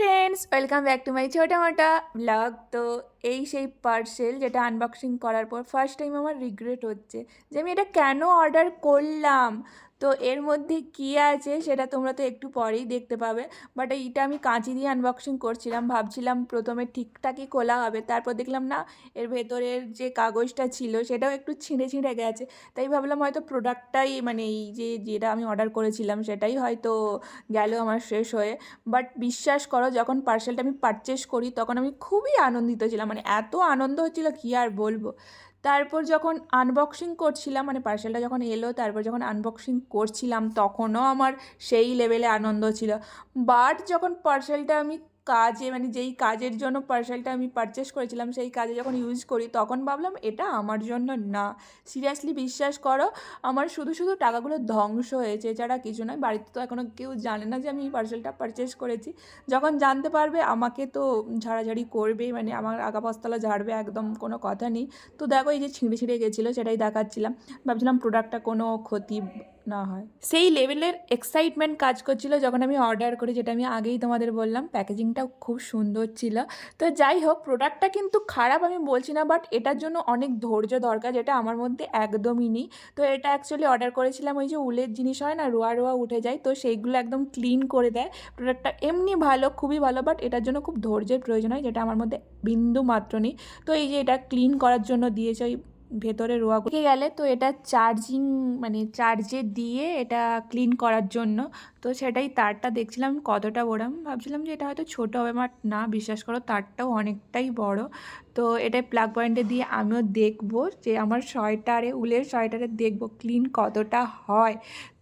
Friends welcome back to my Chhota Mota blog তো এই সেই পার্সেল যেটা আনবক্সিং করার পর ফার্স্ট টাইম আমার রিগ্রেট হচ্ছে যে আমি এটা কেন অর্ডার করলাম? তো এর মধ্যে কী আছে সেটা তোমরা তো একটু পরেই দেখতে পাবে। বাট এইটা আমি কাঁচি দিয়ে আনবক্সিং করছিলাম, ভাবছিলাম প্রথমে ঠিকঠাকই খোলা হবে, তারপর দেখলাম না এর ভেতরের যে কাগজটা ছিল সেটাও একটু ছিঁড়ে ছিঁড়ে গেছে। তাই ভাবলাম হয়তো প্রোডাক্টটাই মানে এই যে যেটা আমি অর্ডার করেছিলাম সেটাই হয়তো গেল আমার শেষ হয়ে। বাট বিশ্বাস করো, যখন পার্সেলটা আমি পারচেস করি তখন আমি খুবই আনন্দিত ছিলাম মানে এত আনন্দ হচ্ছিল কী আর বলব? তারপর যখন আনবক্সিং করছিলাম মানে পার্সেলটা যখন এলো, তারপর যখন আনবক্সিং করছিলাম, তখনও আমার সেই লেভেলে আনন্দ ছিল। বাট যখন পার্সেলটা আমি কাজে মানে যেই কাজের জন্য পার্সেলটা আমি পারচেস করেছিলাম, সেই কাজে যখন ইউজ করি, তখন ভাবলাম এটা আমার জন্য না। সিরিয়াসলি বিশ্বাস করো, আমার শুধু শুধু টাকাগুলো ধ্বংস হয়েছে। এছাড়া কিছু নয়, বাড়িতে তো এখনও কেউ জানে না যে আমি এই পার্সেলটা পারচেস করেছি। যখন জানতে পারবে, আমাকে তো ঝাড়াঝাড়ি করবেই মানে আমার আগা পস্তলা ঝাড়বে, একদম কোনো কথা নেই। তো দেখো, এই যে ছিঁড়ে ছিঁড়ে গেছিল, সেটাই দেখাচ্ছিলাম। ভাবছিলাম প্রোডাক্টটা কোনো ক্ষতি না হয়। সেই লেভেলের এক্সাইটমেন্ট কাজ করছিল যখন আমি অর্ডার করি, যেটা আমি আগেই তোমাদের বললাম প্যাকেজিংটাও খুব সুন্দর ছিল। তো যাই হোক প্রোডাক্টটা কিন্তু খারাপ আমি বলছি না বাট এটার জন্য অনেক ধৈর্য দরকার, যেটা আমার মধ্যে একদমই নেই। তো এটা অ্যাকচুয়ালি অর্ডার করেছিলাম, ওই যে উলের জিনিস হয় না, রোয়া রোয়া উঠে যায়, তো সেইগুলো একদম ক্লিন করে দেয়। প্রোডাক্টটা এমনি ভালো, খুবই ভালো বাট এটার জন্য খুব ধৈর্যের প্রয়োজন হয়, যেটা আমার মধ্যে বিন্দু মাত্র নেই। তো এই যে এটা ক্লিন করার জন্য দিয়েছে ওই ভেতরে রোয়া ঢুকে গেলে তো এটা চার্জিং মানে চার্জে দিয়ে এটা ক্লিন করার জন্য। তো সেটাই তারটা দেখছিলাম কতটা বড় ভাবছিলাম যে এটা হয়তো ছোটো হবে, বাট না, বিশ্বাস করো তারটাও অনেকটাই বড়। তো এটা প্লাগ পয়েন্টে দিয়ে আমিও দেখব যে আমার সোয়েটারে, উলের সোয়েটারে দেখব ক্লিন কতটা হয়।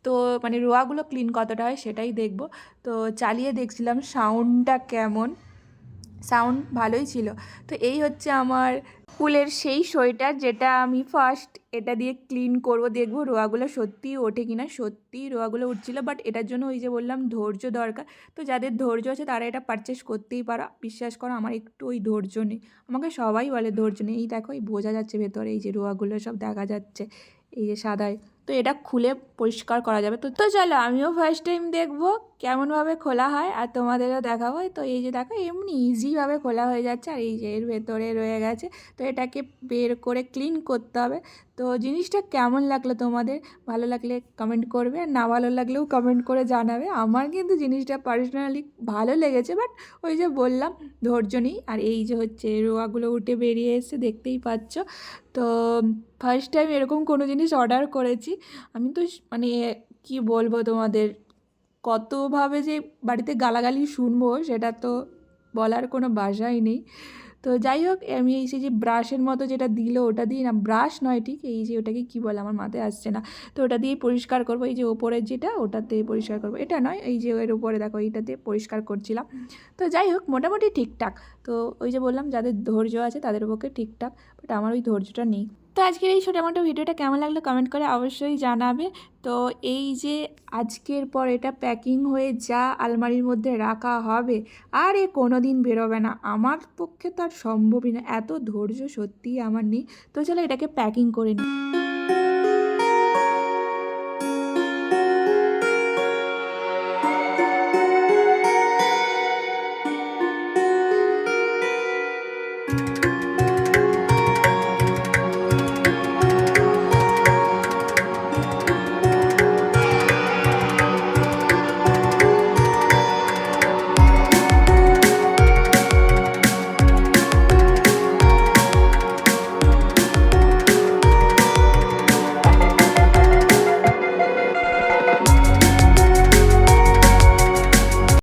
তো মানে রোয়াগুলো ক্লিন কতটা হয় সেটাই দেখব। তো চালিয়ে দেখছিলাম সাউন্ডটা কেমন। সাউন্ড ভালোই ছিল। তো এই হচ্ছে আমার উলের সেই সোয়েটার যেটা আমি ফার্স্ট এটা দিয়ে ক্লিন করব, দেখব রোয়াগুলো সত্যিই ওঠে কিনা, সত্যিই রোয়াগুলো উঠছিলো বাট এটার জন্য ওই যে বললাম ধৈর্য দরকার। তো যাদের ধৈর্য আছে তারা এটা পারচেস করতেই পারো। বিশ্বাস করো আমার একটু ওই ধৈর্য নেই। আমাকে সবাই বলে ধৈর্য নেই। এই দেখো, এই বোঝা যাচ্ছে ভেতরে এই যে রোয়াগুলো সব দেখা যাচ্ছে, এই যে সাদায়। তো এটা খুলে পরিষ্কার করা যাবে। তো তো চলো আমিও ফার্স্ট টাইম দেখব। কেমনভাবে খোলা হয় আর তোমাদেরও দেখাবো। তো এই যে দেখো, এমনি ইজিভাবে খোলা হয়ে যাচ্ছে আর এই যে এর ভেতরে রয়ে গেছে। তো এটাকে বের করে ক্লিন করতে হবে। তো জিনিসটা কেমন লাগল তোমাদের? ভালো লাগলে কমেন্ট করবে আর না ভালো লাগলেও কমেন্ট করে জানাবে। আমার কিন্তু জিনিসটা পার্সোনালি ভালো লেগেছে বাট ওই যে বললাম, ধৈর্য নেই। আর এই যে হচ্ছে রোয়াগুলো উঠে বেরিয়ে এসে দেখতেই পাচ্ছ। তো ফার্স্ট টাইম এরকম কোনো জিনিস অর্ডার করেছি। আমি তো মানে কি বলব তোমাদের? কতভাবে যে বাড়িতে গালাগালি শুনব সেটা তো বলার কোনো ভাষাই নেই। তো যাই হোক, আমি এই যে ব্রাশের মতো যেটা দিল ওটা দিয়ে না, ব্রাশ নয় ঠিক, এই যে ওটাকে কী বলে আমার মাথায় আসছে না। তো ওটা দিয়েই পরিষ্কার করব, এই যে ওপরের যেটা ওটাতে পরিষ্কার করব। এটা নয়, এই যে এর উপরে দেখো এইটাতে পরিষ্কার করছিলাম। তো যাই হোক, মোটামুটি ঠিকঠাক। তো ওই যে বললাম, যাদের ধৈর্য আছে তাদের পক্ষে ঠিকঠাক বাট আমার ওই ধৈর্যটা নেই। তো আজকের এই ছোটো মোটো ভিডিওটা কেমন লাগল কমেন্ট করে অবশ্যই জানাবে। তো এই যে আজকের পর এটা প্যাকিং হয়ে যা আলমারির মধ্যে রাখা হবে, আর এ কোনো দিন বেরোবে না। আমার পক্ষে তো আর সম্ভবই না। এত ধৈর্য সত্যিই আমার নেই। তো চলো এটাকে প্যাকিং করে নিই